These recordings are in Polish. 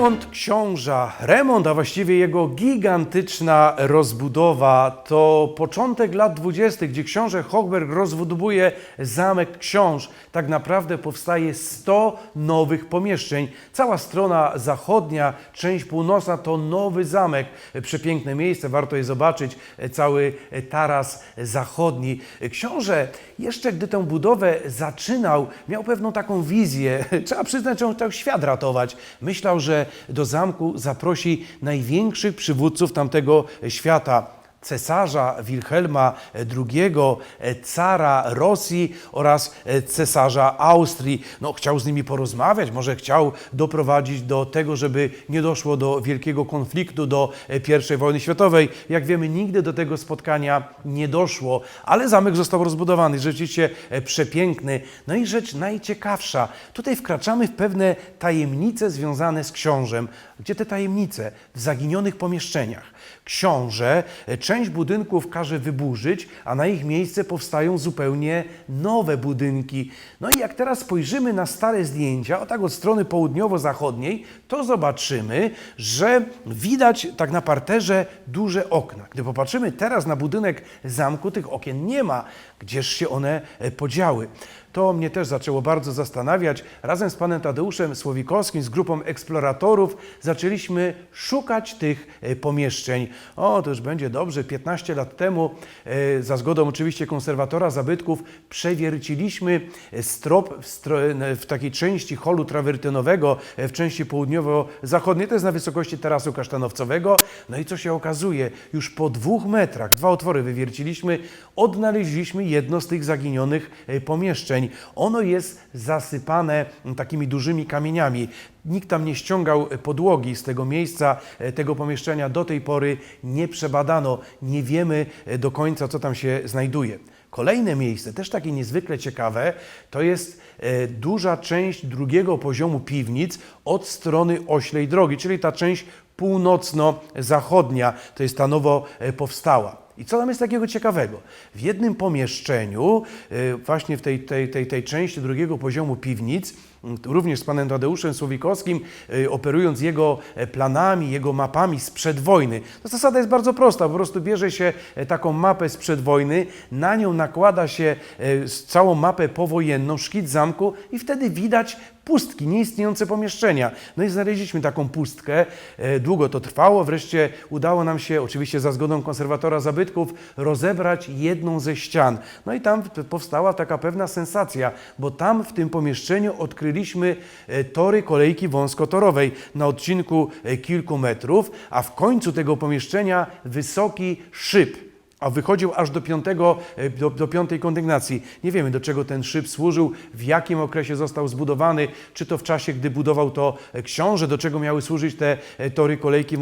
Remont książa, remont, a właściwie jego gigantyczna rozbudowa to początek lat 20., gdzie książę Hochberg rozbudowuje zamek książ. Tak naprawdę powstaje 100 nowych pomieszczeń. Cała strona zachodnia, część północna to nowy zamek. Przepiękne miejsce, warto je zobaczyć, cały taras zachodni. Książę jeszcze gdy tę budowę zaczynał, miał pewną taką wizję. Trzeba przyznać, że on chciał świat ratować. Myślał, że do zamku zaprosi największych przywódców tamtego świata. Cesarza Wilhelma II, cara Rosji oraz cesarza Austrii. No, chciał z nimi porozmawiać, może chciał doprowadzić do tego, żeby nie doszło do wielkiego konfliktu, do I wojny światowej. Jak wiemy, nigdy do tego spotkania nie doszło, ale zamek został rozbudowany, rzeczywiście przepiękny. No i rzecz najciekawsza, tutaj wkraczamy w pewne tajemnice związane z książem. Gdzie te tajemnice? W zaginionych pomieszczeniach. Książę część budynków każe wyburzyć, a na ich miejsce powstają zupełnie nowe budynki. No i jak teraz spojrzymy na stare zdjęcia, o tak od strony południowo-zachodniej, to zobaczymy, że widać tak na parterze duże okna. Gdy popatrzymy teraz na budynek zamku, tych okien nie ma. Gdzież się one podziały? To mnie też zaczęło bardzo zastanawiać. Razem z panem Tadeuszem Słowikowskim, z grupą eksploratorów, zaczęliśmy szukać tych e, pomieszczeń. O, to już będzie dobrze. 15 lat temu, e, za zgodą oczywiście konserwatora zabytków, przewierciliśmy strop w, stro, w takiej części holu trawertynowego, e, w części południowo-zachodniej, to jest na wysokości tarasu kasztanowcowego. No i co się okazuje? Już po dwóch metrach, dwa otwory wywierciliśmy, odnaleźliśmy jedno z tych zaginionych e, Ono jest zasypane takimi dużymi kamieniami. Nikt tam nie ściągał podłogi z tego miejsca, e, tego pomieszczenia. Do tej pory nie przebadano. Nie wiemy e, do końca, co tam się znajduje. Kolejne miejsce, też takie niezwykle ciekawe, to jest e, duża część drugiego poziomu piwnic od strony oślej drogi, czyli ta część północno-zachodnia, to jest ta nowo powstała. I co tam jest takiego ciekawego? W jednym pomieszczeniu, e, właśnie w tej, tej, tej, tej części drugiego poziomu piwnic, również z panem Tadeuszem Słowikowskim, e, operując jego e, planami, jego mapami sprzed wojny. To zasada jest bardzo prosta, po prostu bierze się e, taką mapę sprzed wojny, na nią nakłada się e, całą mapę powojenną, szkic zamku i wtedy widać pustki, nieistniejące pomieszczenia. No i znaleźliśmy taką pustkę. Długo to trwało, wreszcie udało nam się, oczywiście za zgodą konserwatora zabytków, rozebrać jedną ze ścian. No i tam powstała taka pewna sensacja, bo tam w tym pomieszczeniu odkryliśmy e, tory kolejki wąskotorowej na odcinku e, kilku metrów, a w końcu tego pomieszczenia wysoki szyb a wychodził aż do, piątego, e, do, do piątej kondygnacji. Nie wiemy, do czego ten szyb służył, w jakim okresie został zbudowany, czy to w czasie, gdy budował to e, książę, do czego miały służyć te e, tory kolejki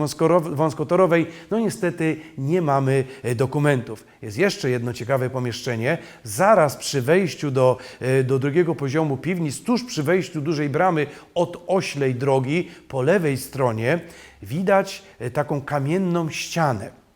wąskotorowej. No niestety nie mamy dokumentów. Jest jeszcze jedno ciekawe pomieszczenie. Zaraz przy wejściu do, do drugiego poziomu piwnic, tuż przy wejściu dużej bramy od oślej drogi, po lewej stronie, widać taką kamienną ścianę.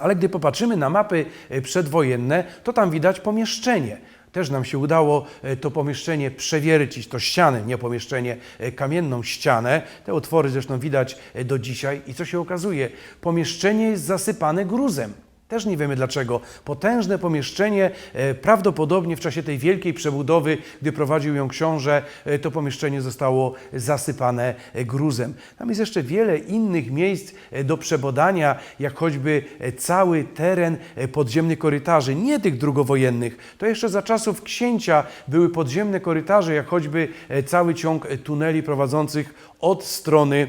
Ale gdy popatrzymy na mapy e, przedwojenne, to tam widać pomieszczenie. Też nam się udało e, to pomieszczenie przewiercić, to ścianę, nie pomieszczenie, e, kamienną ścianę. Te otwory zresztą widać do dzisiaj. I co się okazuje? Pomieszczenie jest zasypane gruzem. Też nie wiemy dlaczego. Potężne pomieszczenie, e, prawdopodobnie w czasie tej wielkiej przebudowy, gdy prowadził ją książę, e, to pomieszczenie zostało zasypane e, gruzem. Tam jest jeszcze wiele innych miejsc do przebadania, jak choćby cały teren podziemnych korytarzy, nie tych drugowojennych. To jeszcze za czasów księcia były podziemne korytarze, jak choćby cały ciąg tuneli prowadzących od strony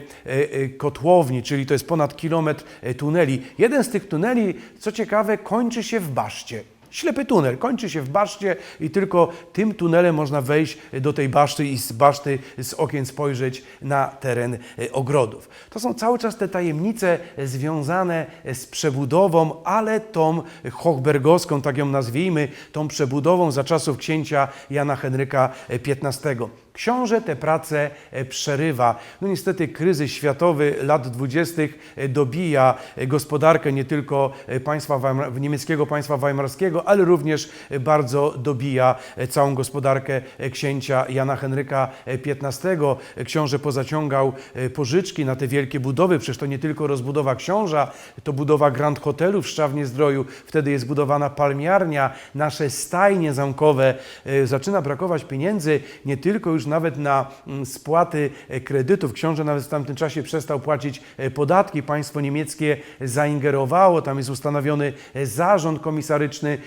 kotłowni, czyli to jest ponad kilometr tuneli. Jeden z tych tuneli, co ciekawe, kończy się w baszcie. Ślepy tunel kończy się w baszcie i tylko tym tunelem można wejść do tej baszty i z baszty, z okien spojrzeć na teren e, ogrodów. To są cały czas te tajemnice związane z przebudową, ale tą hochbergowską, tak ją nazwijmy, tą przebudową za czasów księcia Jana Henryka XV. Książę te prace e, przerywa. No niestety kryzys światowy lat 20. e, dobija e, gospodarkę nie tylko państwa Weimar, niemieckiego państwa weimarskiego, ale również bardzo dobija całą gospodarkę księcia Jana Henryka XV. Książę pozaciągał pożyczki na te wielkie budowy, przecież to nie tylko rozbudowa książa, to budowa Grand Hotelu w Szczawnie Zdroju, wtedy jest budowana palmiarnia, nasze stajnie zamkowe. Zaczyna brakować pieniędzy nie tylko już nawet na mm, spłaty e, kredytów. Książę nawet w tamtym czasie przestał płacić e, podatki. Państwo niemieckie zaingerowało, tam jest ustanowiony e, zarząd komisaryczny.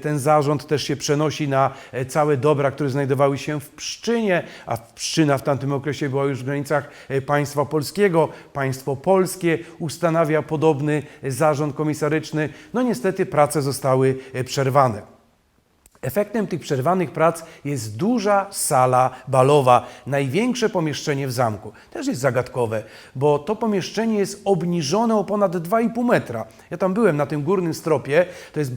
Ten zarząd też się przenosi na całe dobra, które znajdowały się w Pszczynie, a Pszczyna w tamtym okresie była już w granicach państwa polskiego. Państwo polskie ustanawia podobny zarząd komisaryczny. No niestety prace zostały przerwane. Efektem tych przerwanych prac jest duża sala balowa, największe pomieszczenie w zamku. Też jest zagadkowe, bo to pomieszczenie jest obniżone o ponad 2,5 metra. Ja tam byłem na tym górnym stropie, to jest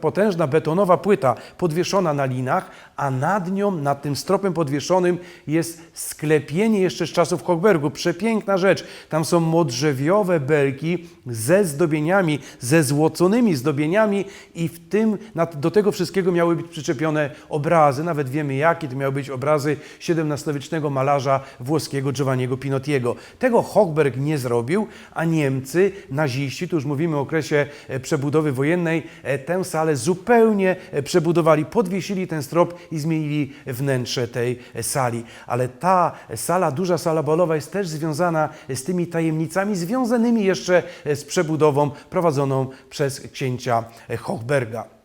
potężna betonowa płyta podwieszona na linach, a nad nią, nad tym stropem podwieszonym jest sklepienie jeszcze z czasów Hochbergu. Przepiękna rzecz. Tam są modrzewiowe belki ze zdobieniami, ze złoconymi zdobieniami i w tym, do tego wszystkiego miały być przyczepione obrazy, nawet wiemy jakie, to miały być obrazy XVII-wiecznego malarza włoskiego Giovanniego Pinottiego. Tego Hochberg nie zrobił, a Niemcy, naziści, tu już mówimy o okresie e, przebudowy wojennej, e, tę salę zupełnie e, przebudowali, podwiesili ten strop i zmienili wnętrze tej sali. Ale ta sala, duża sala balowa jest też związana z tymi tajemnicami związanymi jeszcze z przebudową prowadzoną przez księcia Hochberga.